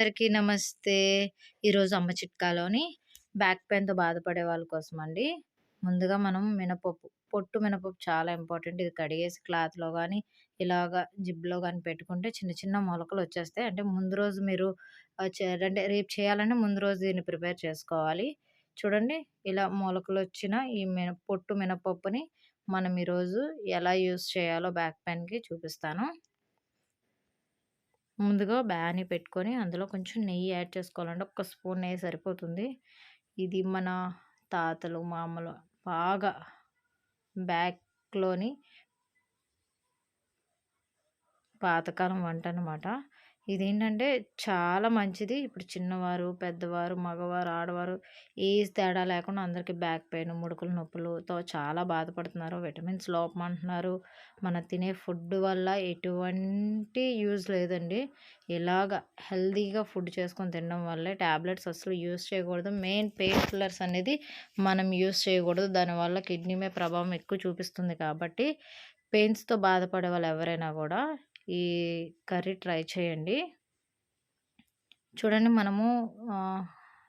అందరికీ నమస్తే. ఈరోజు అమ్మ చిట్కాలోని బ్యాక్ పెయిన్‌తో బాధపడే వాళ్ళ కోసం అండి ముందుగా మనం మినపప్పు, పొట్టు మినపప్పు చాలా ఇంపార్టెంట్. ఇది కడిగేసి క్లాత్‌లో కానీ ఇలాగా జిప్‌లో కానీ పెట్టుకుంటే చిన్న చిన్న మొలకలు వచ్చేస్తాయి అంటే ముందు రోజు మీరు చే అంటే రేపు చేయాలంటే ముందు రోజు దీన్ని ప్రిపేర్ చేసుకోవాలి. చూడండి ఇలా మొలకలు వచ్చిన ఈ మిన పొట్టు మినపప్పుని మనం ఈరోజు ఎలా యూస్ చేయాలో బ్యాక్ పెయిన్‌కి చూపిస్తాను. ముందుగా బ్యాని పెట్టుకొని అందులో కొంచెం నెయ్యి యాడ్ చేసుకోవాలండి. ఒక స్పూన్ నెయ్యి సరిపోతుంది. ఇది మన తాతలు, మామలు బాగా బ్యాక్‌లోని పాతకాలం వంట అనమాట ఇదేంటంటే చాలా మంచిది. ఇప్పుడు చిన్నవారు, పెద్దవారు, మగవారు, ఆడవారు ఏజ్ తేడా లేకుండా అందరికీ బ్యాక్ పెయిన్, ముడుకుల నొప్పులుతో చాలా బాధపడుతున్నారు. విటమిన్స్ లోపం అంటున్నారు. మనం తినే ఫుడ్ వల్ల ఎటువంటి యూజ్ లేదండి. ఇలాగ హెల్తీగా ఫుడ్ చేసుకొని తినడం వల్లే టాబ్లెట్స్ అస్సలు యూజ్ చేయకూడదు. మెయిన్ పెయిన్ కిల్లర్స్ అనేది మనం యూజ్ చేయకూడదు. దానివల్ల కిడ్నీ మీద ప్రభావం ఎక్కువ చూపిస్తుంది కాబట్టి పెయిన్స్‌తో బాధపడే వాళ్ళు ఎవరైనా కూడా ఈ కర్రీ ట్రై చేయండి. చూడండి మనము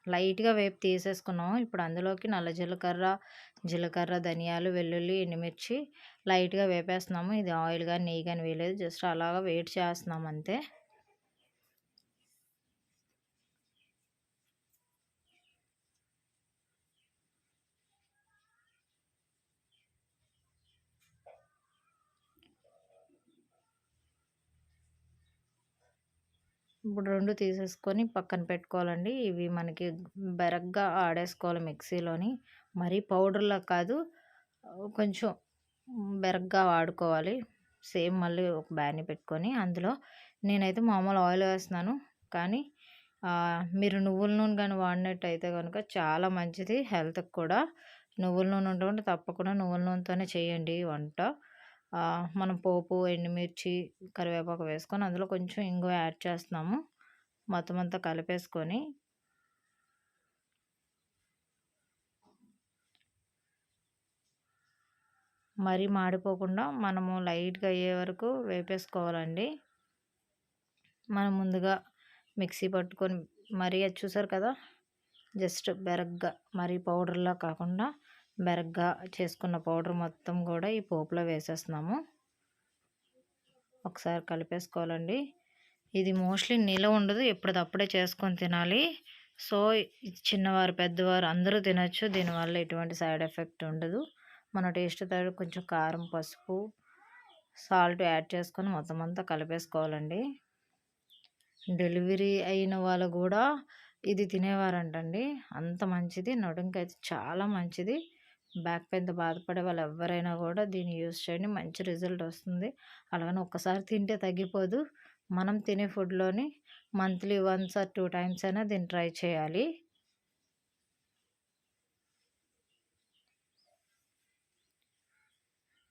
లైట్‌గా వేపి తీసేసుకున్నాం ఇప్పుడు అందులోకి నల్ల జీలకర్ర, జీలకర్ర, ధనియాలు, వెల్లుల్లి, ఎండుమిర్చి లైట్‌గా వేపేస్తున్నాము. ఇది ఆయిల్ కానీ నెయ్యి కానీ వేయలేదు. జస్ట్ అలాగా వెయిట్ చేస్తున్నాం అంతే. ఇప్పుడు రెండు తీసేసుకొని పక్కన పెట్టుకోవాలండి. ఇవి మనకి బెరగ్గా ఆడేసుకోవాలి మిక్సీలోని. మరీ పౌడర్‌లా కాదు. కొంచెం బెరగ్గా వాడుకోవాలి. సేమ్ మళ్ళీ ఒక బ్యాని పెట్టుకొని అందులో నేనైతే మామూలు ఆయిల్ వేస్తున్నాను. కానీ మీరు నువ్వుల నూనె కానీ వాడినట్టయితే కనుక చాలా మంచిది హెల్త్‌కి కూడా. నువ్వుల నూనె ఉంటే తప్పకుండా నువ్వుల నూనెతోనే చేయండి వంట. మనం పోపు, ఎండుమిర్చి, కరివేపాకు వేసుకొని అందులో కొంచెం ఇంగువ యాడ్ చేస్తున్నాము. మొత్తం అంతా కలిపేసుకొని మరీ మాడిపోకుండా మనము లైట్‌గా అయ్యే వరకు వేపేసుకోవాలండి. మనం ముందుగా మిక్సీ పట్టుకొని మరీ అది చూసారు కదా! జస్ట్ బెరగ్గా మరీ పౌడర్‌లా కాకుండా బెరగ్గా చేసుకున్న పౌడర్ మొత్తం కూడా ఈ పోపులో వేసేస్తున్నాము. ఒకసారి కలిపేసుకోవాలండి. ఇది మోస్ట్‌లీ నిలవ ఉండదు. ఎప్పటిదప్పుడే చేసుకొని తినాలి. సో, చిన్నవారు, పెద్దవారు అందరూ తినొచ్చు. దీనివల్ల ఎటువంటి సైడ్ ఎఫెక్ట్ ఉండదు. మన టేస్ట్ తగ్గ కొంచెం కారం, పసుపు, సాల్ట్ యాడ్ చేసుకొని మొత్తం అంతా కలిపేసుకోవాలండి. డెలివరీ అయిన వాళ్ళు కూడా ఇది తినేవారంటండి. అంత మంచిది. నడుంకైతే చాలా మంచిది. బ్యాక్ పెయిన్‌తో బాధపడే వాళ్ళు ఎవరైనా కూడా దీన్ని యూజ్ చేయండి. మంచి రిజల్ట్ వస్తుంది. అలాగని ఒక్కసారి తింటే తగ్గిపోదు. మనం తినే ఫుడ్‌లోని monthly once or two times అయినా దీన్ని ట్రై చేయాలి.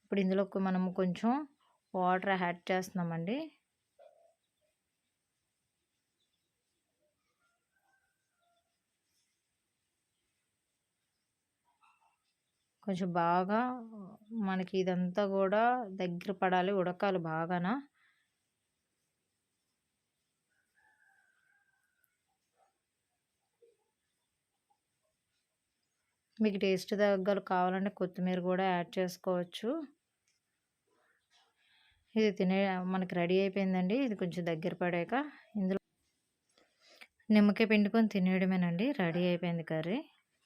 ఇప్పుడు ఇందులోకి మనము కొంచెం వాటర్ యాడ్ చేస్తున్నామండి. కొంచెం బాగా మనకి ఇదంతా కూడా దగ్గర పడాలి. ఉడకాలి బాగాన. మీకు టేస్ట్ తగ్గలు కావాలంటే కొత్తిమీర కూడా యాడ్ చేసుకోవచ్చు. ఇది తినే మనకి రెడీ అయిపోయిందండి. ఇది కొంచెం దగ్గర పడాక ఇందులో నిమ్మకాయ పిండుకొని తినేయడమేనండి. రెడీ అయిపోయింది కర్రీ.